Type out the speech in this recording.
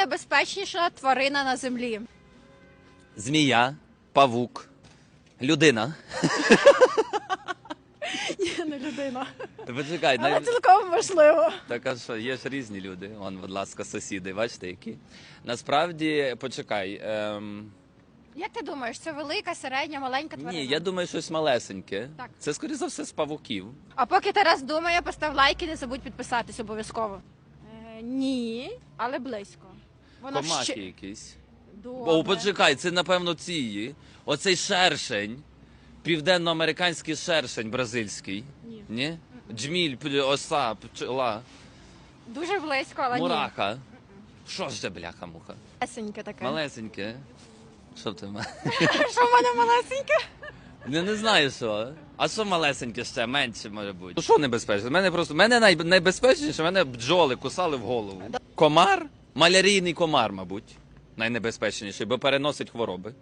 найнебезпечніша тварина на землі? Змія, павук, людина. Ні, не людина. Та Почекай, Але най... цілком можливо. так а що, є ж різні люди. Вон, будь ласка, сусіди, бачите, які. Насправді, почекай. Ем... Як ти думаєш, це велика, середня, маленька тварина? Ні, я думаю, щось малесеньке. Так. Це, скоріше за все, з павуків. А поки Тарас думає, постав лайк і не забудь підписатись обов'язково. Е, ні, але близько. Вона Комахи ще... якісь. Добре. О, почекай, це напевно ці. Оцей шершень. Південноамериканський шершень бразильський. Ні. Ні? Джміль, п- оса, пчела, Дуже близько, але ні. мураха. Що ж це бляха-муха? Малесеньке таке. Малесеньке. Що в тебе? Що в мене малесеньке? Не, не знаю що. А що малесеньке ще менше може бути? Ну що небезпечно? Мене просто мене най... найбезпечніше, мене бджоли кусали в голову. Комар? Малярійний комар, мабуть. Найнебезпечніший, бо переносить хвороби.